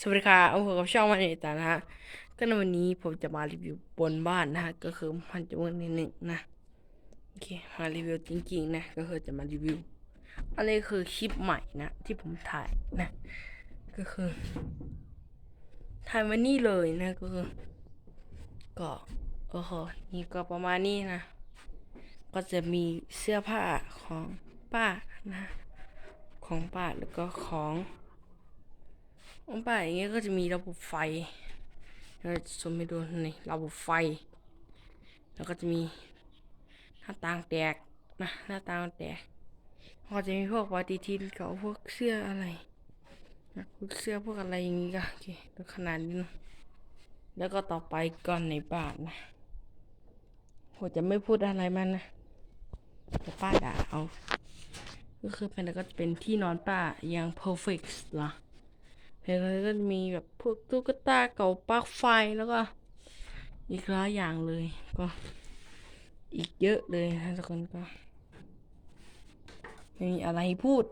สวัสดีค่ะเอาพบกับช่องมันเอตานะฮะ ก็ในวันนี้ผมจะมารีวิวบนบ้านนะฮะ ก็คือมันจะวันนิดหนึ่งนะ โอเค มารีวิวจริงๆนะ ก็คือจะมารีวิว อันนี้คือคลิปใหม่นะ ที่ผมถ่ายนะ ก็คือ ถ่ายวันนี้เลยนะ ก็คือ ก็โอ้โห นี่ก็ประมาณนี้นะ ก็จะมีเสื้อผ้าของป้านะ ของป้าแล้วก็ของ ของป้าอย่างเงี้ยก็จะมีระบบไฟเราสมไปดูนี่ระบบไฟ แล้วก็จะมีหน้าต่างแตกนะหน้าต่างแตกก็จะมีพวกปฏิทินเก่าพวกเสื้ออะไรนะพวกเสื้อพวกอะไรอย่างงี้ก็โอเคดูขนาดนี้นะแล้วก็ต่อไปก่อนในบ้านนะผมจะไม่พูดอะไรมันนะเดี๋ยวป้าด่าเอา ก็คือเป็นแล้วก็เป็นที่นอนป้าอย่าง perfect เหรอแล้วก็จะมีแบบพวกตุ๊กตาเก่าปลั๊กไฟแล้วก็ อีกหลายอย่างเลยก็ อีกเยอะเลยนะทุกคนก็ไม่มีอะไรพูด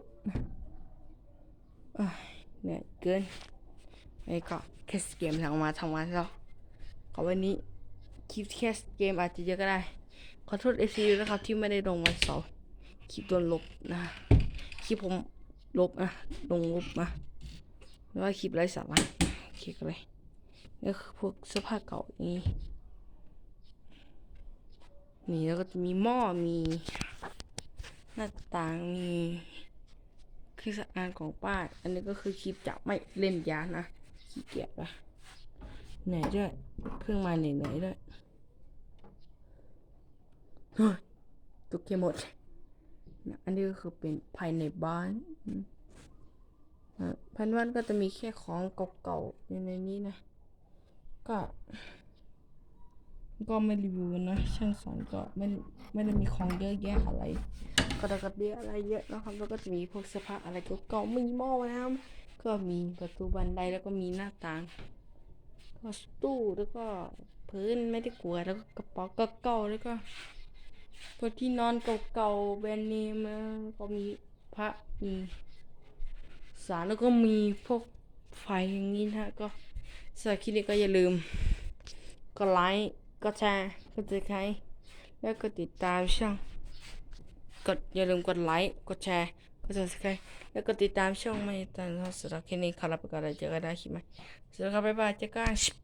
เหนื่อยเกินไอ้ก็แค่เกมหลังมาทำงานแล้วก็วันนี้คลิปแค่เกมอาจจะเยอะก็ได้ ขอโทษเอซีนะครับ ที่ไม่ได้ลงวันเสาร์คลิปโดนลบนะ คลิปผมลบนะลงลบนะ แล้วก็คลิปไร้สาระคลิปอะไรนี่คือพวกเสื้อผ้าเก่านี่นี่แล้วก็จะมีหม้อมีหน้าต่างมีเครื่องสำอางของป้า อันนี้ก็คือคลิปจะไม่เล่นยานะขี้เกียจละเหนื่อยด้วยเพิ่งมาเหนื่อยๆด้วยตุกเคหมด อันนี้ก็คือเป็นภายในบ้าน อืมอะภายในบ้านก็จะมีแค่ของเก่าๆอยู่ในนี้นะ ก็ ก็ไม่รีวิวนะ ช่างสอนก็ไม่ไม่ได้มีของเยอะแยะอะไร ก็ได้กระเดียอะไรเยอะนะครับ แล้วก็จะมีพวกเสื้อผ้าอะไรเก่าๆมีหม้อน้ำก็มีประตูบันไดแล้วก็มีหน้าต่างก็ตู้แล้วก็พื้นไม่ได้กลัวแล้วก็กระเป๋าเก่าๆแล้วก็พวกที่นอนเก่าๆแบรนด์เนมนะก็มีพระมี สารแล้วก็มีพวกไฟอย่างนี้นะก็สำหรับคลิปนี้ก็อย่าลืมกดไลค์กดแชร์กดติดใครแล้วก็ติดตามช่องกดอย่าลืมกดไลค์กดแชร์กด subscribe แล้วก็ติดตามช่องไม่ตันสำหรับคลิปนี้ขอลาไปก่อนแล้วเจอกันได้คลิปใหม่สวัสดีครับบ๊ายบายเจอกัน